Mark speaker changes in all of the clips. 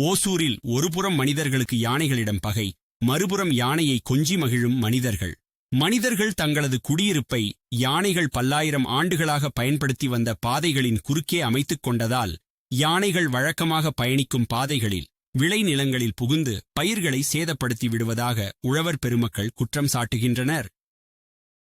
Speaker 1: ஓசூரில் ஒருபுறம் மனிதர்களுக்கு யானைகளிடம் பகை மறுபுறம் யானையை கொஞ்சி மகிழும் மனிதர்கள். மனிதர்கள் தங்களது குடியிருப்பை யானைகள் பல்லாயிரம் ஆண்டுகளாக பயன்படுத்தி வந்த பாதைகளின் குறுக்கே அமைத்துக் கொண்டதால் யானைகள் வழக்கமாக பயணிக்கும் பாதைகளில் விளைநிலங்களில் புகுந்து பயிர்களை சேதப்படுத்தி விடுவதாக உழவர் பெருமக்கள் குற்றம் சாட்டுகின்றனர்.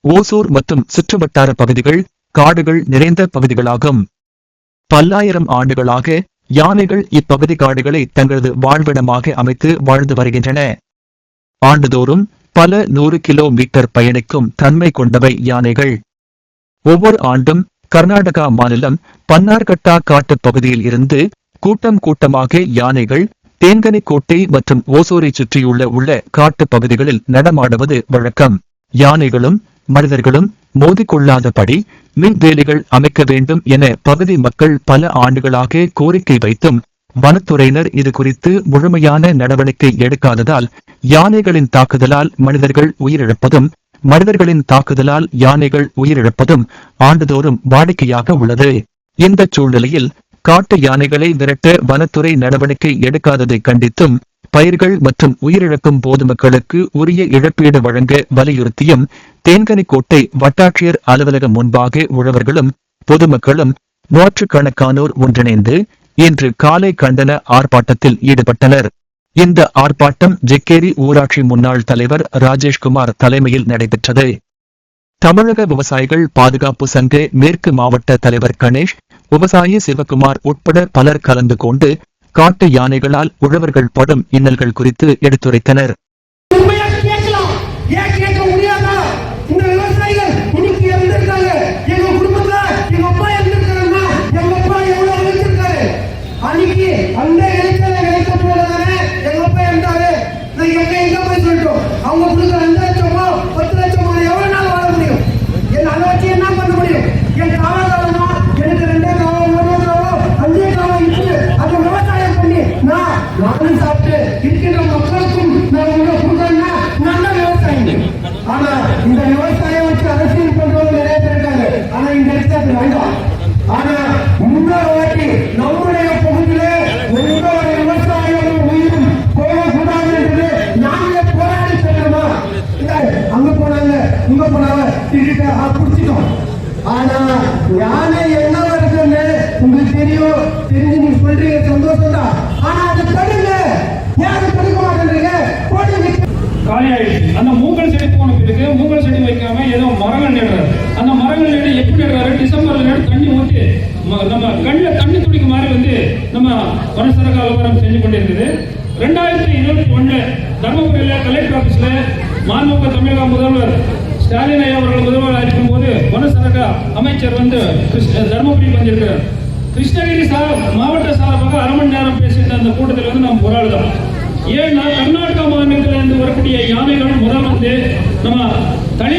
Speaker 2: ஓசூர் மற்றும் சுற்றுவட்டார பகுதிகள் காடுகள் நிறைந்த பகுதிகளாகும். பல்லாயிரம் ஆண்டுகளாக யானைகள் இப்பகுதி காடுகளை தங்களது வாழ்விடமாக அமைத்து வாழ்ந்து வருகின்றன. ஆண்டுதோறும் பல நூறு கிலோமீட்டர் பயணிக்கும் தன்மை கொண்டவை யானைகள். ஒவ்வொரு ஆண்டும் கர்நாடகா மாநிலம் பன்னார்கட்டா காட்டுப் பகுதியில் இருந்து கூட்டம் கூட்டமாக யானைகள் தேங்கனிக்கோட்டை மற்றும் ஓசூரை சுற்றியுள்ள உள்ள காட்டுப் பகுதிகளில் நடமாடுவது வழக்கம். யானைகளும் மனிதர்களும் மோதிக்கொள்ளாதபடி மின்வேலிகள் அமைக்க வேண்டும் என பகுதி மக்கள் பல ஆண்டுகளாக கோரிக்கை வைத்தும் வனத்துறையினர் இது குறித்து முழுமையான நடவடிக்கை எடுக்காததால் யானைகளின் தாக்குதலால் மனிதர்கள் உயிரிழப்பதும் மனிதர்களின் தாக்குதலால் யானைகள் உயிரிழப்பதும் ஆண்டுதோறும் வாடிக்கையாக உள்ளது. இந்த சூழ்நிலையில் காட்டு யானைகளை விரட்ட வனத்துறை நடவடிக்கை எடுக்காததை கண்டித்தும் பயிர்கள் மற்றும் உயிரிழக்கும் பொதுமக்களுக்கு உரிய இழப்பீடு வழங்க வலியுறுத்தியும் தேன்கனிக்கோட்டை வட்டாட்சியர் அலுவலகம் முன்பாக உழவர்களும் பொதுமக்களும் நூற்றுக்கணக்கானோர் ஒன்றிணைந்து இன்று காலை கண்டன ஆர்ப்பாட்டத்தில் ஈடுபட்டனர். இந்த ஆர்ப்பாட்டம் ஜெக்கேரி ஊராட்சி முன்னாள் தலைவர் ராஜேஷ்குமார் தலைமையில் நடைபெற்றது. தமிழக விவசாயிகள் பாதுகாப்பு சங்க மேற்கு மாவட்ட தலைவர் கணேஷ் விவசாயி சிவகுமார் உட்பட பலர் கலந்து கொண்டு காட்டு யானைகளால் உழவர்கள் படும் இன்னல்கள் குறித்து எடுத்துரைத்தனர்.
Speaker 3: 어, 모르는 거야. இங்க போனாங்க திருட்டு பிடிச்சிட்டோம். ஆனா யானை என்ன வருதுன்னு உங்களுக்கு தெரியும் தெரிஞ்சு நீங்க சொல்றீங்க சந்தோஷம் தான் ஆனா அதை தடுங்க. ஏன் அதை தடுக்க மாட்டேன்றீங்க? போட்டு
Speaker 4: காலி ஆயிடுச்சு அந்த மூங்கல் செடி போன பிறகு மூங்கல் செடி வைக்காம ஏதோ மரங்கள் நடுறாரு. அந்த மரங்கள் நடு எப்படி நடுறாரு? டிசம்பர்ல நடு தண்ணி ஊற்றி நம்ம கண்ணில் தண்ணி துடிக்க மாதிரி வந்து நம்ம வனசரக அலுவலகம் செஞ்சு கொண்டிருக்குது. ரெண்டாயிரத்தி இருபத்தி ஒண்ணு தர்மபுரியில் கலெக்டர் ஆஃபீஸில் மாண்புமிகு தமிழக முதல்வர் ஸ்டாலின் ஐயா அவர்கள் முதல்வர் இருக்கும் போது வனசரக அமைச்சர் வந்து கிருஷ்ண- வந்திருக்கிறார். கிருஷ்ணகிரி சார் மாவட்ட சார்பாக அரை மணி நேரம் பேசிட்டு அந்த கூட்டத்தில் வந்து நாம் ஒரு ஏன்னா கர்நாடகா மாநிலத்தில் இருந்து வரக்கூடிய யானைகள் முதல் வந்து நம்ம தனி